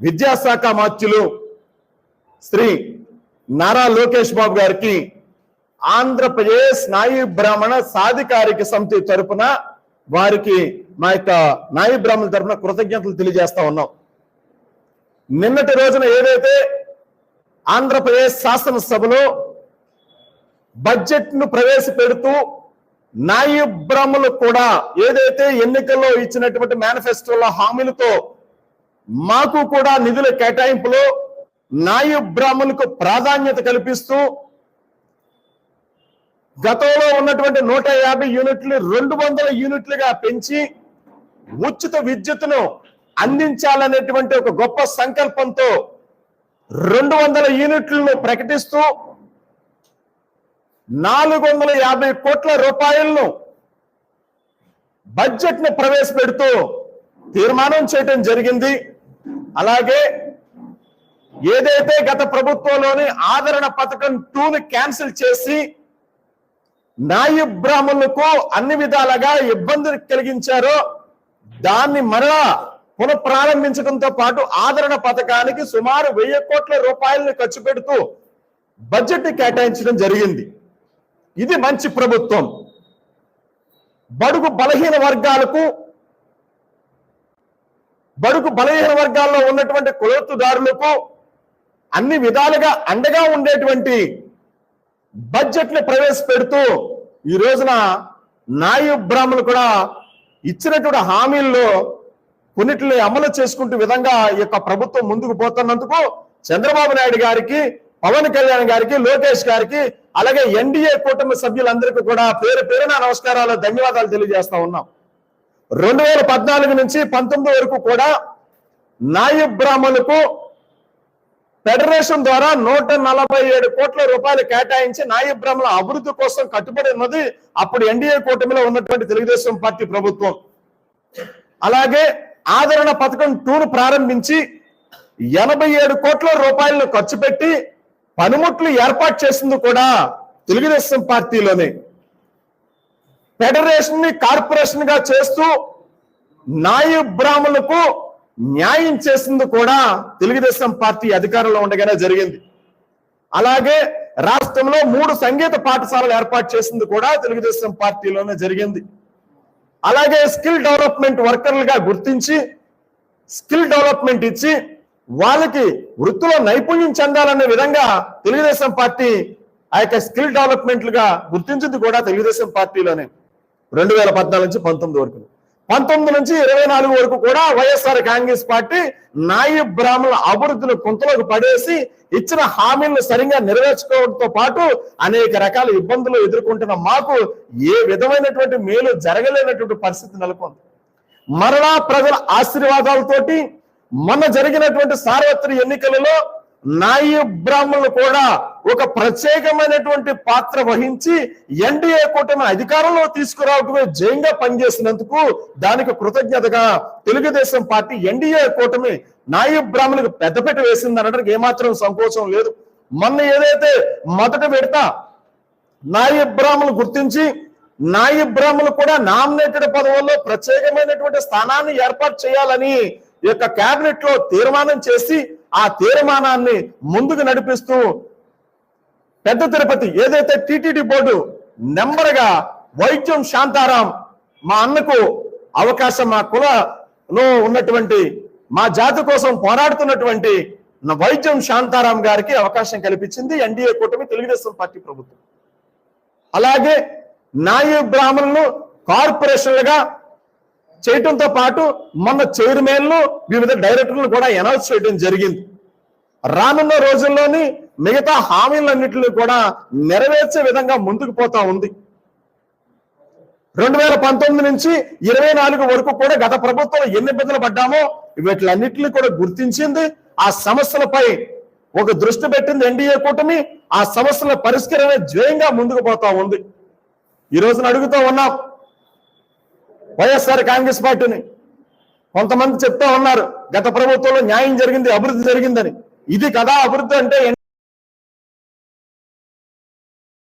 విద్యాశాఖ మాత్యులు శ్రీ నారా లోకేష్ బాబు గారికి ఆంధ్రప్రదేశ్ నాయి బ్రాహ్మణ సాధికారిక సమితి తరఫున వారికి మా యొక్క నాయి బ్రాహ్మణుల తరపున కృతజ్ఞతలు తెలియజేస్తా ఉన్నాం. నిన్నటి రోజున ఏదైతే ఆంధ్రప్రదేశ్ శాసనసభలో బడ్జెట్ను ప్రవేశపెడుతూ నాయి బ్రాహ్మణులు కూడా ఏదైతే ఎన్నికల్లో ఇచ్చినటువంటి మేనిఫెస్టోలో హామీలతో మాకు కూడా నిధుల కేటాయింపులో నాయు బ్రాహ్మణులకు ప్రాధాన్యత కల్పిస్తూ గతంలో ఉన్నటువంటి నూట యాభై యూనిట్లు రెండు వందల యూనిట్లుగా పెంచి ఉచిత విద్యుత్తును అందించాలనేటువంటి ఒక గొప్ప సంకల్పంతో రెండు వందల యూనిట్లను ప్రకటిస్తూ నాలుగు వందల యాభై కోట్ల రూపాయలను బడ్జెట్ను ప్రవేశపెడుతూ తీర్మానం చేయటం జరిగింది. అలాగే ఏదైతే గత ప్రభుత్వంలోని ఆదరణ పథకం టూని క్యాన్సిల్ చేసి నాయి బ్రాహ్మణులకు అన్ని విధాలుగా ఇబ్బందులు కలిగించారో దాన్ని మరలా పునఃప్రారంభించడంతో పాటు ఆదరణ పథకానికి సుమారు వెయ్యి కోట్ల రూపాయలను ఖర్చు పెడుతూ బడ్జెట్ కేటాయించడం జరిగింది. ఇది మంచి ప్రభుత్వం. బడుగు బలహీన వర్గాలకు బడుగు బలహీన వర్గాల్లో ఉన్నటువంటి కులతుదారులకు అన్ని విధాలుగా అండగా ఉండేటువంటి బడ్జెట్ని ప్రవేశపెడుతూ ఈ రోజున నాయు బ్రాహ్మణులు కూడా ఇచ్చినటువంటి హామీల్లో కొన్నిటిని అమలు చేసుకుంటూ విధంగా ఈ యొక్క ప్రభుత్వం ముందుకు పోతున్నందుకు చంద్రబాబు నాయుడు గారికి పవన్ కళ్యాణ్ గారికి లోకేష్ గారికి అలాగే ఎన్డీఏ కూటమి సభ్యులందరికీ కూడా పేరు పేరున నమస్కారాలు ధన్యవాదాలు తెలియజేస్తా ఉన్నాం. రెండు వేల పద్నాలుగు నుంచి పంతొమ్మిది వరకు కూడా నాయ బ్రాహ్మణులకు ఫెడరేషన్ ద్వారా నూట నలభై ఏడు కోట్ల రూపాయలు కేటాయించి నాయ బ్రాహ్మణుల అభివృద్ధి కోసం కట్టుబడి ఉన్నది అప్పుడు ఎన్డీఏ కూటమిలో ఉన్నటువంటి తెలుగుదేశం పార్టీ ప్రభుత్వం. అలాగే ఆదరణ పథకం టూను ప్రారంభించి ఎనభై ఏడు కోట్ల రూపాయలను ఖర్చు పెట్టి పనిముట్లు ఏర్పాటు చేసింది కూడా తెలుగుదేశం పార్టీలోనే. ఫెడరేషన్ని కార్పొరేషన్గా చేస్తూ నాయ బ్రాహ్మణులకు న్యాయం చేసింది కూడా తెలుగుదేశం పార్టీ అధికారంలో ఉండగానే జరిగింది. అలాగే రాష్ట్రంలో మూడు సంగీత పాఠశాలలు ఏర్పాటు చేసింది కూడా తెలుగుదేశం పార్టీలోనే జరిగింది. అలాగే స్కిల్ డెవలప్మెంట్ వర్కర్లుగా గుర్తించి స్కిల్ డెవలప్మెంట్ ఇచ్చి వాళ్ళకి వృత్తిలో నైపుణ్యం చెందాలనే విధంగా తెలుగుదేశం పార్టీ ఆ యొక్క స్కిల్ డెవలప్మెంట్లుగా గుర్తించింది కూడా తెలుగుదేశం పార్టీలోనే. రెండు వేల పద్నాలుగు నుంచి పంతొమ్మిది వరకు. పంతొమ్మిది నుంచి ఇరవై నాలుగు వరకు కూడా వైఎస్ఆర్ కాంగ్రెస్ పార్టీ నాయి బ్రాహ్మణుల అభివృద్ధిని కొంతలోకి పడేసి ఇచ్చిన హామీలను సరిగా నెరవేర్చుకోవడంతో పాటు అనేక రకాల ఇబ్బందులు ఎదుర్కొంటున్న మాకు ఏ విధమైనటువంటి మేలు జరగలేనటువంటి పరిస్థితి నెలకొంది. మరలా ప్రజల ఆశీర్వాదాలతోటి మొన్న జరిగినటువంటి సార్వత్రిక ఎన్నికలలో నాయి బ్రాహ్మణులు కూడా ఒక ప్రత్యేకమైనటువంటి పాత్ర వహించి ఎన్డీఏ కూటమి అధికారంలో తీసుకురావటమే జయంగా పనిచేసినందుకు దానికి కృతజ్ఞతగా తెలుగుదేశం పార్టీ ఎన్డీఏ కూటమి నాయ బ్రాహ్మణులకు పెద్దపీట వేసింది అనడానికి ఏమాత్రం సంకోచం లేదు. మొన్న ఏదైతే మొదట పెడతా నాయ బ్రాహ్మణులు గుర్తించి నాయ బ్రాహ్మణులు కూడా నామినేటెడ్ పదవుల్లో ప్రత్యేకమైనటువంటి స్థానాన్ని ఏర్పాటు చేయాలని యొక్క కేబినెట్లో తీర్మానం చేసి ఆ తీర్మానాన్ని ముందుకు నడిపిస్తూ పెద్ద తిరుపతి ఏదైతే టిటిడి బోర్డు నెంబర్గా వైద్యం శాంతారాం మా అన్నకు అవకాశం మా కులలో ఉన్నటువంటి మా జాతి కోసం పోరాడుతున్నటువంటి వైద్యం శాంతారాం గారికి అవకాశం కల్పించింది ఎన్డీఏ కూటమి తెలుగుదేశం పార్టీ ప్రభుత్వం. అలాగే నాయ బ్రాహ్మణులను కార్పొరేషన్లుగా చేయటంతో పాటు మన చైర్మన్లు వివిధ డైరెక్టర్లు కూడా అనౌన్స్ చేయడం జరిగింది. రానున్న రోజుల్లోని మిగతా హామీలన్నింటినీ కూడా నెరవేర్చే విధంగా ముందుకు పోతా ఉంది. రెండు వేల పంతొమ్మిది నుంచి ఇరవై నాలుగు వరకు కూడా గత ప్రభుత్వం ఎన్ని ఇబ్బందులు పడ్డామో వీటిలన్నింటినీ కూడా గుర్తించింది. ఆ సమస్యలపై ఒక దృష్టి పెట్టింది ఎన్డీఏ కూటమి. ఆ సమస్యల పరిష్కరణ ధ్యేయంగా ముందుకు పోతా ఉంది. ఈ రోజున అడుగుతూ ఉన్నాం వైఎస్ఆర్ కాంగ్రెస్ పార్టీని కొంతమంది చెప్తా ఉన్నారు గత ప్రభుత్వంలో న్యాయం జరిగింది అభివృద్ధి జరిగిందని. ఇది కదా అభివృద్ధి అంటే